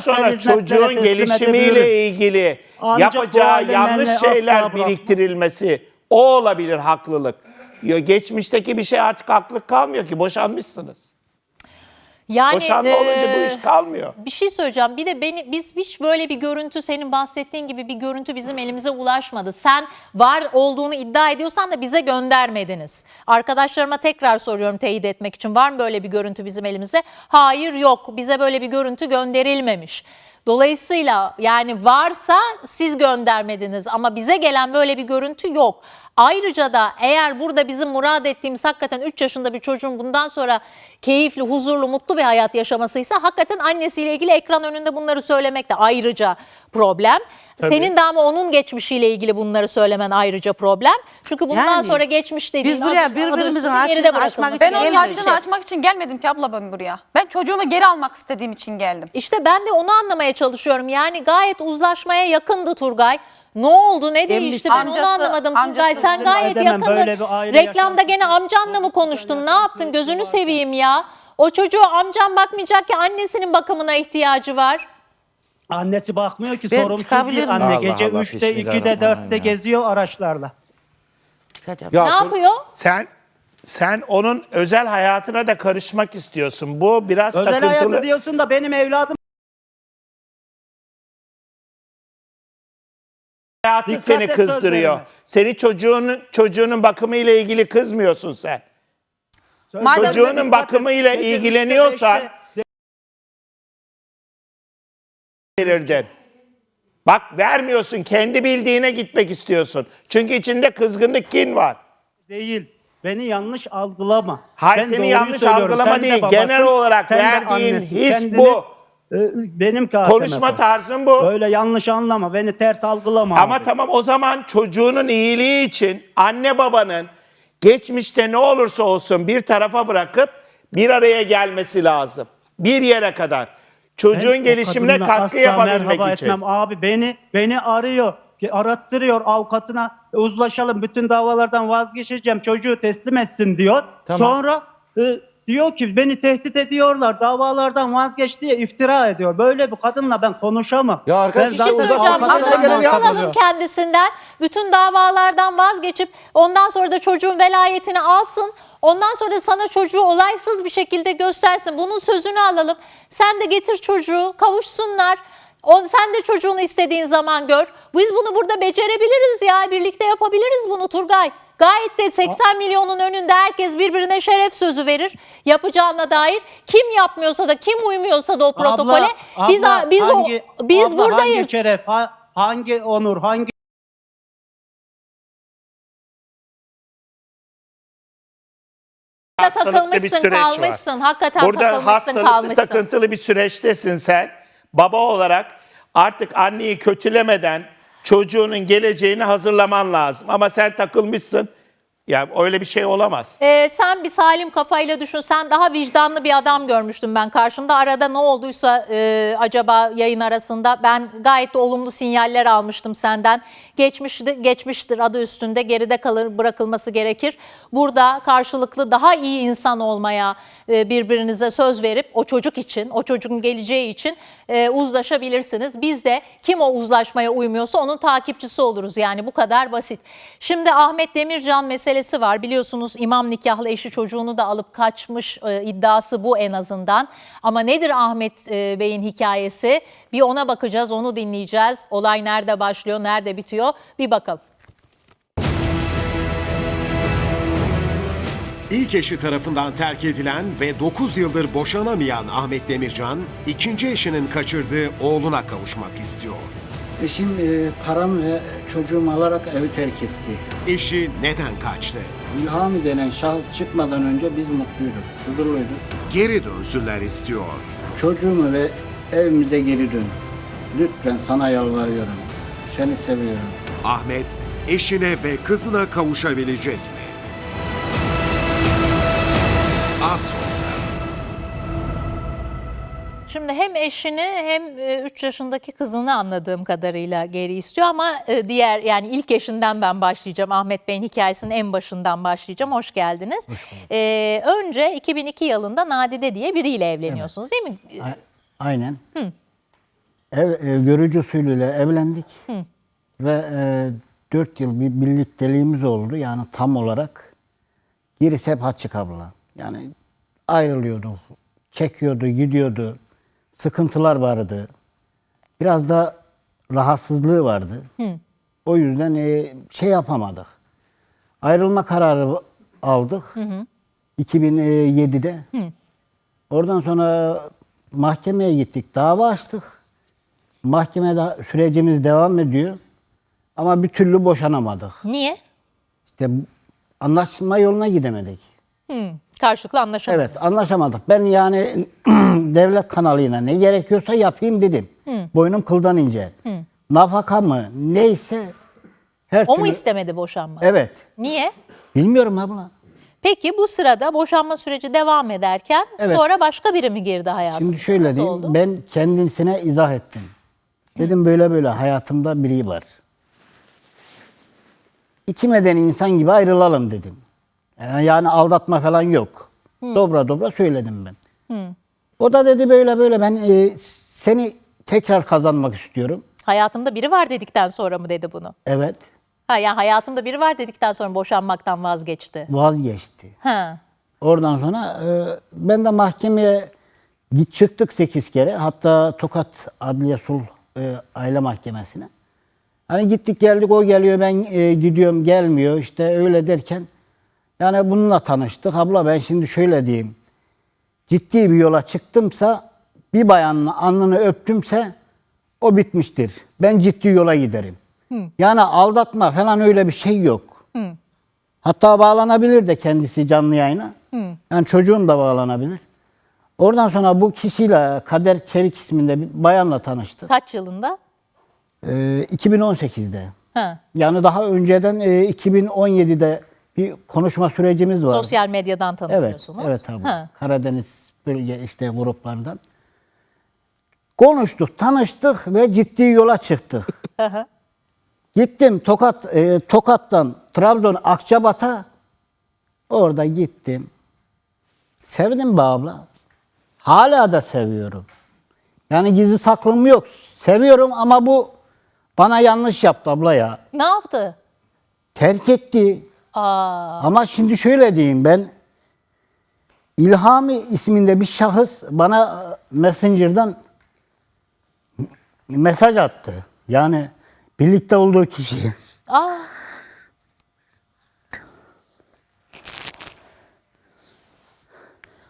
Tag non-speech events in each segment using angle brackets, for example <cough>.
sonra çocuğun gelişimiyle ilgili Ancak yapacağı yanlış şeyler biriktirilmesi o olabilir haklılık. Ya geçmişteki bir şey artık haklılık kalmıyor ki boşanmışsınız. Yani Boşanma olunca bu iş kalmıyor. Bir şey söyleyeceğim. Bir de beni biz hiç böyle bir görüntü senin bahsettiğin gibi bir görüntü bizim elimize ulaşmadı. Sen var olduğunu iddia ediyorsan da bize göndermediniz. Arkadaşlarıma tekrar soruyorum teyit etmek için. Var mı böyle bir görüntü bizim elimize? Hayır yok. Bize böyle bir görüntü gönderilmemiş. Dolayısıyla yani varsa siz göndermediniz ama bize gelen böyle bir görüntü yok. Ayrıca da eğer burada bizim murad ettiğimiz hakikaten 3 yaşında bir çocuğun bundan sonra keyifli, huzurlu, mutlu bir hayat yaşamasıysa hakikaten annesiyle ilgili ekran önünde bunları söylemek de ayrıca problem. Senin de ama onun geçmişiyle ilgili bunları söylemen ayrıca problem. Çünkü bundan Yani sonra geçmiş dediğin biz buraya birbirimizin açığını açmak bırakılması için Ben onun şey. açmak için gelmedim ki abla ben buraya. Ben çocuğumu geri almak istediğim için geldim. İşte ben de onu anlamaya çalışıyorum. Yani gayet uzlaşmaya yakındı Turgay. Ne oldu, ne değişti ben onu Amcası- anlamadım Turgay. Sen gayet aile Reklamda gene amcanla mı konuştun? Ne yaptın? Gözünü seveyim ya. O çocuğu amcan bakmayacak ki annesinin bakımına ihtiyacı var. Annesi bakmıyor ki Ben sorumsuz çıkabilir bir miyim? anne. Allah Gece Allah, 3'te 2'de bismillahirrahmanirrahim 4'te ya. geziyor araçlarla. Ya ne yapıyor? Sen sen onun özel hayatına da karışmak istiyorsun. Bu biraz Özel takıntılı. hayatı diyorsun da benim evladım hayatı Dikkat seni et kızdırıyor. Seni çocuğunun çocuğunun bakımı ile ilgili kızmıyorsun sen. Madem- Çocuğunun Gece üçte, ilgileniyorsan verirdin. Bak vermiyorsun. Kendi bildiğine gitmek istiyorsun. Çünkü içinde kızgınlık, kin var. Değil. Beni yanlış algılama. Hayır Ben seni yanlış algılama Sen de değil. babasın, Genel olarak de verdiğin annesin. his Kendini, bu. e, benim kasem Konuşma tarzın bu. Öyle yanlış anlama. Beni ters algılama Ama abi. tamam o zaman çocuğunun iyiliği için anne babanın geçmişte ne olursa olsun bir tarafa bırakıp bir araya gelmesi lazım. Bir yere kadar. Çocuğun Ben gelişimine katkı yapabilmek için. Etmem. Abi beni beni arıyor. ki Arattırıyor avukatına. E, Uzlaşalım. Bütün davalardan vazgeçeceğim. Çocuğu teslim etsin diyor. Tamam. Sonra e, diyor ki beni tehdit ediyorlar. Davalardan vazgeç diye iftira ediyor. Böyle bir kadınla ben konuşamam. Ya arkadaş, Ben bir şey söyleyeceğim. yapmıyor. alalım kendisinden. Bütün davalardan vazgeçip ondan sonra da çocuğun velayetini alsın. Ondan sonra sana çocuğu olaysız bir şekilde göstersin. Bunun sözünü alalım. Sen de getir çocuğu, kavuşsunlar. On, sen de çocuğunu istediğin zaman gör. Biz bunu burada becerebiliriz ya. Birlikte yapabiliriz bunu Turgay. Gayet de 80 milyonun önünde herkes birbirine şeref sözü verir yapacağına dair. Kim yapmıyorsa da kim uymuyorsa da o protokole Abla, biz abla, biz hangi, biz abla, buradayız. Hangi şeref, ha- hangi onur, hangi Hastalıklı bir takılmışsın süreç var. kalmışsın. Hakikaten Burada takılmışsın hastalıklı kalmışsın. takıntılı bir süreçtesin sen. Baba olarak artık anneyi kötülemeden çocuğunun geleceğini hazırlaman lazım. Ama sen takılmışsın. Ya öyle bir şey olamaz. Ee, sen bir salim kafayla düşün. Sen daha vicdanlı bir adam görmüştüm ben karşımda. Arada ne olduysa e, acaba yayın arasında ben gayet de olumlu sinyaller almıştım senden. Geçmiştir, geçmiştir adı üstünde geride kalır bırakılması gerekir. Burada karşılıklı daha iyi insan olmaya e, birbirinize söz verip o çocuk için, o çocuğun geleceği için e, uzlaşabilirsiniz. Biz de kim o uzlaşmaya uymuyorsa onun takipçisi oluruz. Yani bu kadar basit. Şimdi Ahmet Demircan meselesi var. Biliyorsunuz imam nikahlı eşi çocuğunu da alıp kaçmış e, iddiası bu en azından. Ama nedir Ahmet e, Bey'in hikayesi? Bir ona bakacağız, onu dinleyeceğiz. Olay nerede başlıyor, nerede bitiyor? Bir bakalım. İlk eşi tarafından terk edilen ve 9 yıldır boşanamayan Ahmet Demircan, ikinci eşinin kaçırdığı oğluna kavuşmak istiyor. Eşim e, paramı ve çocuğumu alarak evi terk etti. Eşi neden kaçtı? İlhami denen şahıs çıkmadan önce biz mutluyduk, huzurluyduk. Geri dönsünler istiyor. Çocuğumu ve evimize geri dön. Lütfen sana yalvarıyorum. Seni seviyorum. Ahmet, eşine ve kızına kavuşabilecek mi? Az sonra. Hem eşini hem 3 yaşındaki kızını anladığım kadarıyla geri istiyor ama e, diğer yani ilk eşinden ben başlayacağım. Ahmet Bey'in hikayesinin en başından başlayacağım. Hoş geldiniz. Ee, önce 2002 yılında Nadide diye biriyle evleniyorsunuz değil mi? A- Aynen. Ev, e, görücü usulüyle evlendik. Ve e, 4 yıl bir birlikteliğimiz oldu. Yani tam olarak. Gerisi hep açık abla. Yani ayrılıyordu. Çekiyordu, gidiyordu. Sıkıntılar vardı. Biraz da rahatsızlığı vardı. O yüzden e, şey yapamadık. Ayrılma kararı aldık. 2007'de. Oradan sonra mahkemeye gittik. Dava açtık. Mahkemede sürecimiz devam ediyor. Ama bir türlü boşanamadık. Niye? İşte anlaşma yoluna gidemedik. Hı, karşılıklı anlaşamadık. Evet anlaşamadık. Ben yani <clears throat> devlet kanalıyla ne gerekiyorsa yapayım dedim. Boynum kıldan ince. Nafaka mı neyse her O mu türlü... istemedi boşanma? Evet. Niye? Bilmiyorum abla. Peki bu sırada boşanma süreci devam ederken Evet. sonra başka biri mi girdi hayatına? Şimdi şöyle Nasıl diyeyim. oldu? Ben kendisine izah ettim. Dedim böyle böyle hayatımda biri var. İki medeni insan gibi ayrılalım dedim. Yani, yani aldatma falan yok. Dobra dobra söyledim ben. O da dedi böyle böyle ben e, seni tekrar kazanmak istiyorum. Hayatımda biri var dedikten sonra mı dedi bunu? Evet. Ha yani hayatımda biri var dedikten sonra boşanmaktan vazgeçti. Vazgeçti. Ha. Oradan sonra e, ben de mahkemeye git çıktık 8 kere. Hatta Tokat Adliye Sulh e, Aile Mahkemesi'ne. Hani gittik geldik o geliyor ben e, gidiyorum gelmiyor işte öyle derken yani bununla tanıştık. Abla ben şimdi şöyle diyeyim. Ciddi bir yola çıktımsa bir bayanın alnını öptümse o bitmiştir. Ben ciddi yola giderim. Yani aldatma falan öyle bir şey yok. Hatta bağlanabilir de kendisi canlı yayına. Yani çocuğum da bağlanabilir. Oradan sonra bu kişiyle Kader Çevik isminde bir bayanla tanıştık. Kaç yılında? Ee, 2018'de. Ha. Yani daha önceden e, 2017'de bir konuşma sürecimiz var. Sosyal medyadan Evet, tanışıyorsunuz. evet abi. Ha. Karadeniz bölge işte gruplardan. Konuştuk, tanıştık ve ciddi yola çıktık. Gittim Tokat e, Tokat'tan Trabzon Akçabat'a orada gittim. Sevdim be abla. Hala da seviyorum. Yani gizli saklım yok. Seviyorum ama bu bana yanlış yaptı abla ya. Ne yaptı? Terk etti. Aa, Ama şimdi şöyle diyeyim ben İlhami isminde bir şahıs bana e, Messenger'dan mesaj attı. Yani birlikte olduğu kişi. aa.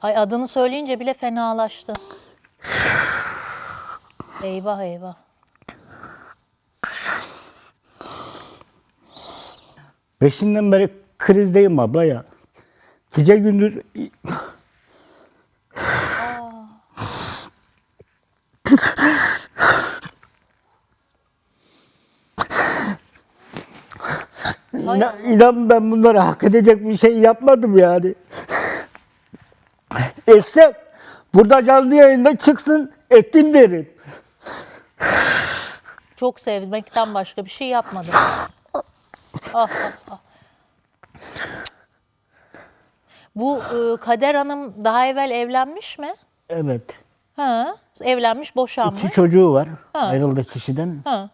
Ay adını söyleyince bile fenalaştı. Eyvah eyvah. Beşinden beri krizdeyim abla ya. Gece gündüz İnan, inan ben bunları hak edecek bir şey yapmadım yani. Etsem burada canlı yayında çıksın ettim derim. Çok sevmekten başka bir şey yapmadım. Ah, ah, ah. Bu e, Kader Hanım daha evvel evlenmiş mi? Evet. Ha, evlenmiş, boşanmış. İki çocuğu var ayrıldı kişiden. Ha.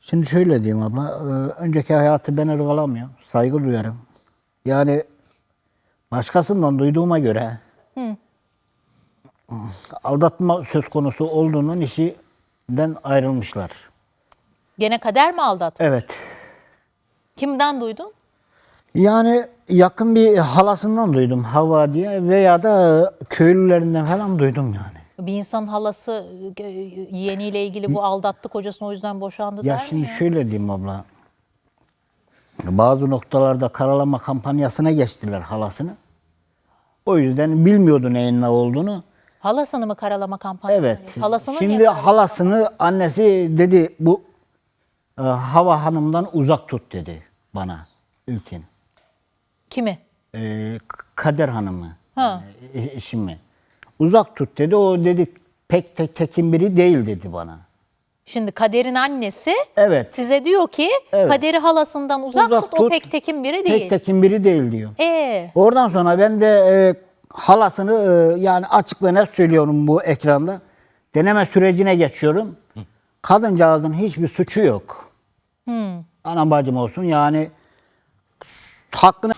Şimdi şöyle diyeyim abla. e, Önceki hayatı ben ırgalamıyorum. Saygı duyarım. Yani başkasından duyduğuma göre aldatma söz konusu olduğunun işinden ayrılmışlar. Gene Kader mi aldattı? Evet. Kimden duydun? Yani yakın bir halasından duydum Hava diye veya da köylülerinden falan duydum yani. Bir insanın halası e, yeğeniyle ilgili bu aldattı kocasını o yüzden boşandı Ya der mi şimdi şöyle diyeyim abla. Bazı noktalarda karalama kampanyasına geçtiler halasını. O yüzden bilmiyordu neyin ne olduğunu. Halasını mı karalama kampanyası? Evet. Halasını Şimdi niye halasını annesi dedi bu e, Hava Hanım'dan uzak tut dedi bana Ülkin. Kimi? E, K- Kader Hanım'ı. Ha. yani e- eşimi. Uzak tut dedi. O dedi pek te- tekin biri değil dedi bana. Şimdi Kader'in annesi Evet. size diyor ki Evet. Kader'i halasından uzak, Uzak tut, o tut. pek tekin biri değil. Pek tekin biri değil diyor. Ee, Oradan sonra ben de e, halasını e, yani açık ve net söylüyorum bu ekranda. deneme sürecine geçiyorum. Kadıncağızın hiçbir suçu yok. Anam bacım olsun. Yani hakkını